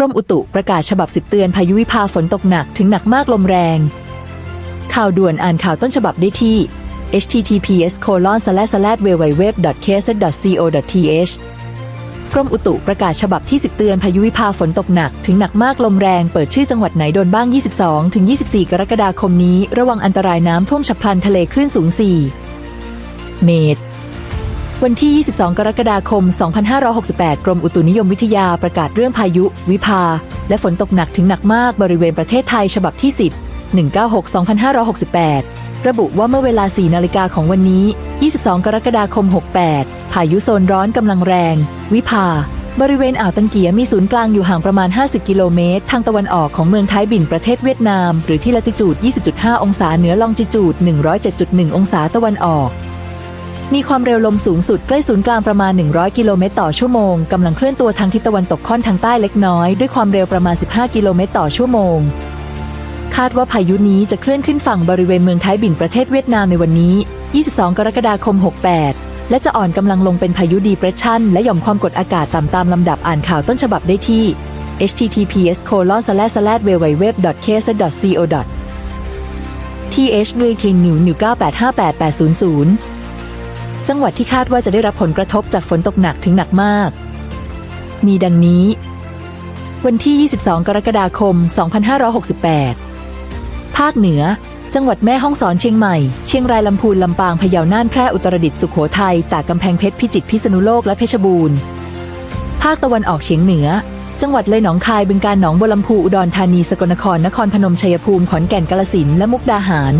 กรมอุตุประกาศฉบับสิบเตือนพายุวิภาฝนตกหนักถึงหนักมากลมแรง ข่าวด่วนอ่านข่าวต้นฉบับได้ที่ https colon slash slash www kz co th กรมอุตุประกาศฉบับที่ 10 เตือนพายุวิภาฝนตกหนักถึงหนักมากลมแรงเปิดชื่อจังหวัดไหนโดนบ้าง 22 ถึง 24 กรกฎาคมนี้ ระวังอันตรายน้ำท่วมฉับพลันทะเลคลื่นสูง 4 เมตร วันที่ 22 กรกฎาคม 2568 กรมอุตุนิยมวิทยาประกาศเรื่องพายุ วิภา และฝนตกหนักถึงหนักมากบริเวณประเทศไทยฉบับที่ 10 196-2568 ระบุว่าเมื่อเวลา 4 นาฬิกาของวันนี้ 22 กรกฎาคม 68 พายุโซนร้อนกำลังแรง วิภา บริเวณอ่าวตังเกียมีศูนย์กลางอยู่ห่างประมาณ 50 กิโลเมตร ทางตะวันออกของเมืองท้ายบินประเทศเวียดนาม หรือที่ละติจูด 20.5 องศาเหนือลองจิจูด 107.1 องศาตะวันออก มีความเร็วลมสูงสุดใกล้ศูนย์กลางประมาณ 100 กิโลเมตรต่อชั่วโมง กำลังเคลื่อนตัวทางทิศตะวันตกค่อนทางใต้เล็กน้อย ด้วยความเร็วประมาณ 15 กิโลเมตรต่อชั่วโมง คาดว่าพายุนี้จะเคลื่อนขึ้นฝั่งบริเวณเมืองไทยบินประเทศเวียดนามในวันนี้ 22 กรกฎาคม 68 และจะอ่อนกำลังลงเป็นพายุดีเปรสชันและหย่อมความกดอากาศต่ำตามลำดับอ่านข่าวต้นฉบับได้ที่ https colon slash slash www kz co th ด้วย k new new 9858800 จังหวัดที่คาดว่าจะได้รับผลกระทบจากฝนตกหนักถึงหนักมาก มีดังนี้ วันที่ 22 กรกฎาคม 2568 ภาคเหนือ จังหวัดแม่ฮ่องสอนเชียงใหม่ เชียงรายลำพูนลำปางพะเยาน่านแพร่อุตรดิตถ์สุโขทัยตากกำแพงเพชรพิจิตรพิษณุโลกและเพชรบูรณ์ ภาคตะวันออกเฉียงเหนือจังหวัดเลยหนองคายบึงกาฬหนองบัวลำพูอุดรธานีสกลนครนครพนมชัยภูมิขอนแก่นกาฬสินและมุกดาหาร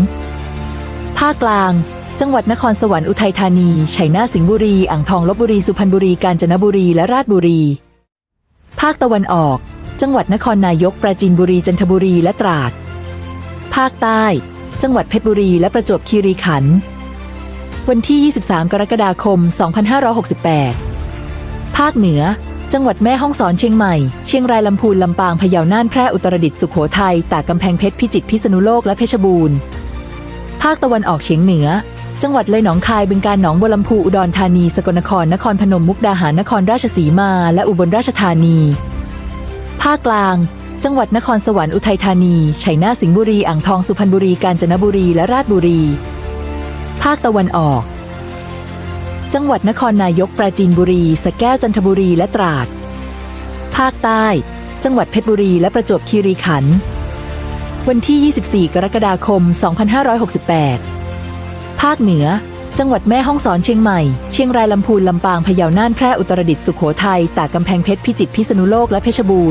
ภาคกลาง จังหวัดนครสวรรค์อุทัยธานีชัยนาทสิงห์บุรี อ่างทองลบบุรีสุพรรณบุรีกาญจนบุรีและราชบุรี ภาคตะวันออก จังหวัดนครนายกปราจีนบุรีจันทบุรีและตราด ภาคใต้ จังหวัดเพชรบุรีและประจวบคีรีขันธ์วันที่ 23 กรกฎาคม 2568 ภาคเหนือ จังหวัดแม่ฮ่องสอนเชียงใหม่ เชียงรายลำพูนลำปางพะเยาน่านแพร่อุตรดิตถ์สุโขทัยตากกำแพงเพชรพิจิตรพิษณุโลกและเพชรบูรณ์ ภาคตะวันออกเฉียงเหนือ จังหวัดเลยหนองคายบึงกาฬหนองบัวลำพูอุดรธานีสกลนครนครพนมมุกดาหารนครราชสีมา และอุบลราชธานี ภาคกลาง จังหวัดนครสวรรค์อุทัยธานีชัยนาทสิงห์บุรีอ่างทองสุพรรณบุรีกาญจนบุรีและราชบุรี ภาคตะวันออก จังหวัดนครนายกปราจีนบุรีสแก้วจันทบุรีและตราด ภาคใต้ จังหวัดเพชรบุรีและประจวบคีรีขันธ์วันที่ 24 กรกฎาคม 2568 ภาคเหนือ จังหวัดแม่ฮ่องสอนเชียงใหม่ เชียงรายลำพูนลำปางพะเยาน่านแพร่อุตรดิตถ์สุโขทัยตากกำแพงเพชรพิจิตรพิษณุโลกและเพชรบูรณ์